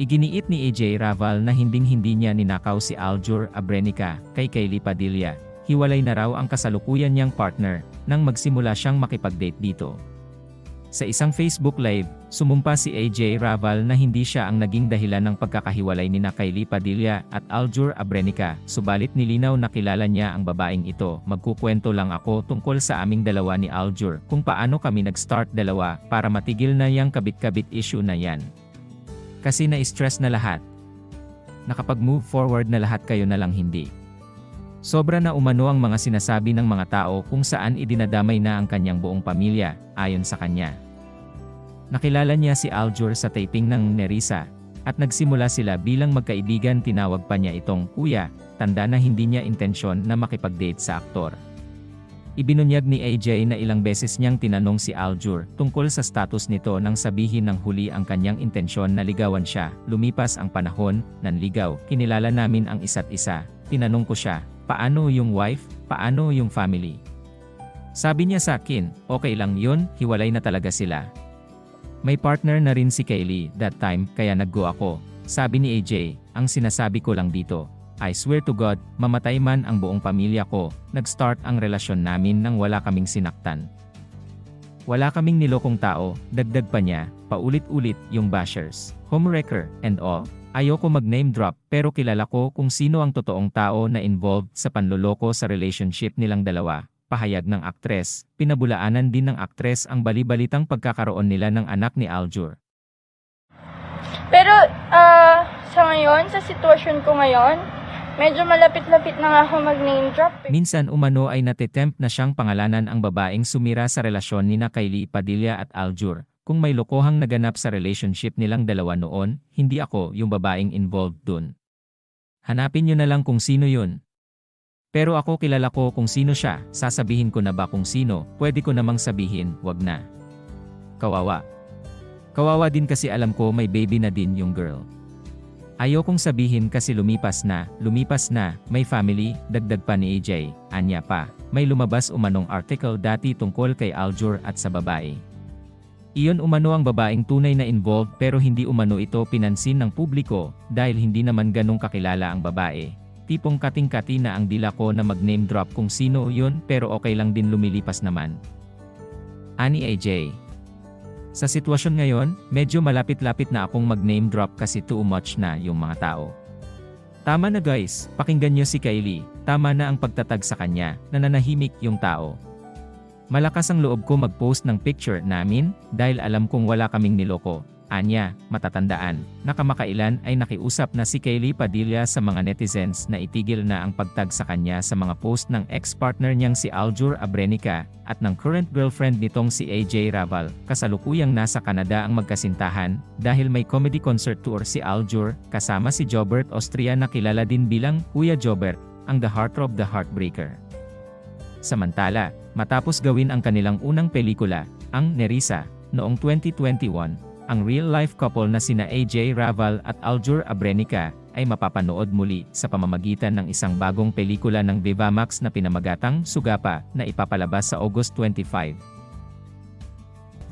Iginiit ni AJ Raval na hinding-hindi niya ninakaw si Aljur Abrenica kay Kaylee Padilla. Hiwalay na raw ang kasalukuyan niyang partner nang magsimula siyang makipag-date dito. Sa isang Facebook Live, sumumpa si AJ Raval na hindi siya ang naging dahilan ng pagkakahiwalay ni na Kylie Padilla at Aljur Abrenica, subalit nilinaw na kilala niya ang babaeng ito. Magkukwento lang ako tungkol sa aming dalawa ni Aljur kung paano kami nag-start dalawa para matigil na yang kabit-kabit issue na yan. Kasi na-stress na lahat. Nakapag-move forward na lahat kayo na lang hindi. Sobra na umano ang mga sinasabi ng mga tao kung saan idinadamay na ang kanyang buong pamilya, ayon sa kanya. Nakilala niya si Aljur sa taping ng Nerissa, at nagsimula sila bilang magkaibigan tinawag pa niya itong kuya, tanda na hindi niya intensyon na makipag-date sa aktor. Ibinunyag ni AJ na ilang beses niyang tinanong si Aljur tungkol sa status nito nang sabihin ng huli ang kanyang intensyon na ligawan siya. Lumipas ang panahon, nanligaw, kinilala namin ang isa't isa. Tinanong ko siya, paano yung wife, paano yung family? Sabi niya sa akin, okay lang yun, hiwalay na talaga sila. May partner na rin si Kaylee that time kaya naggo ako. Sabi ni AJ, ang sinasabi ko lang dito, I swear to God, mamatay man ang buong pamilya ko, nag-start ang relasyon namin nang wala kaming sinaktan. Wala kaming nilokong tao, dagdag pa niya, paulit-ulit yung bashers, homewrecker, and all. Ayoko mag-name drop pero kilala ko kung sino ang totoong tao na involved sa panloloko sa relationship nilang dalawa. Pahayag ng aktres, pinabulaanan din ng aktres ang balibalitang pagkakaroon nila ng anak ni Aljur. Pero, ah, sa ngayon, sa sitwasyon ko ngayon, medyo malapit-lapit na ako mag-name drop. eh. Minsan umano ay natitempt na siyang pangalanan ang babaeng sumira sa relasyon ni na Kylie Padilla at Aljur. Kung may lokohang naganap sa relationship nilang dalawa noon, hindi ako yung babaeng involved dun. Hanapin niyo na lang kung sino yun. Pero ako kilala ko kung sino siya, sasabihin ko na ba kung sino, pwede ko namang sabihin, wag na. Kawawa. Kawawa din kasi alam ko may baby na din yung girl. Ayokong sabihin kasi lumipas na, lumipas na, may family, dagdag pa ni AJ, anya pa, may lumabas umanong article dati tungkol kay Aljur at sa babae. Iyon umano ang babaeng tunay na involved pero hindi umano ito pinansin ng publiko dahil hindi naman ganong kakilala ang babae. Tipong kating-kati na ang dila ko na mag-name drop kung sino yun pero okay lang din lumilipas naman. Ani AJ Sa sitwasyon ngayon, medyo malapit-lapit na akong mag-name drop kasi too much na yung mga tao. Tama na guys, pakinggan nyo si Kylie, tama na ang pagtatag sa kanya, nananahimik yung tao. Malakas ang loob ko mag-post ng picture namin dahil alam kong wala kaming niloko. Anya, matatandaan, nakamakailan ay nakiusap na si Kaylee Padilla sa mga netizens na itigil na ang pagtag sa kanya sa mga post ng ex-partner niyang si Aljur Abrenica at ng current girlfriend nitong si AJ Raval. Kasalukuyang nasa Canada ang magkasintahan dahil may comedy concert tour si Aljur kasama si Jobert Austria na kilala din bilang Kuya Jobert, ang the heartthrob the heartbreaker. Samantala, matapos gawin ang kanilang unang pelikula, ang Nerissa, noong 2021, ang real-life couple na sina AJ Raval at Aljur Abrenica ay mapapanood muli sa pamamagitan ng isang bagong pelikula ng Vivamax na pinamagatang Sugapa na ipapalabas sa August 25.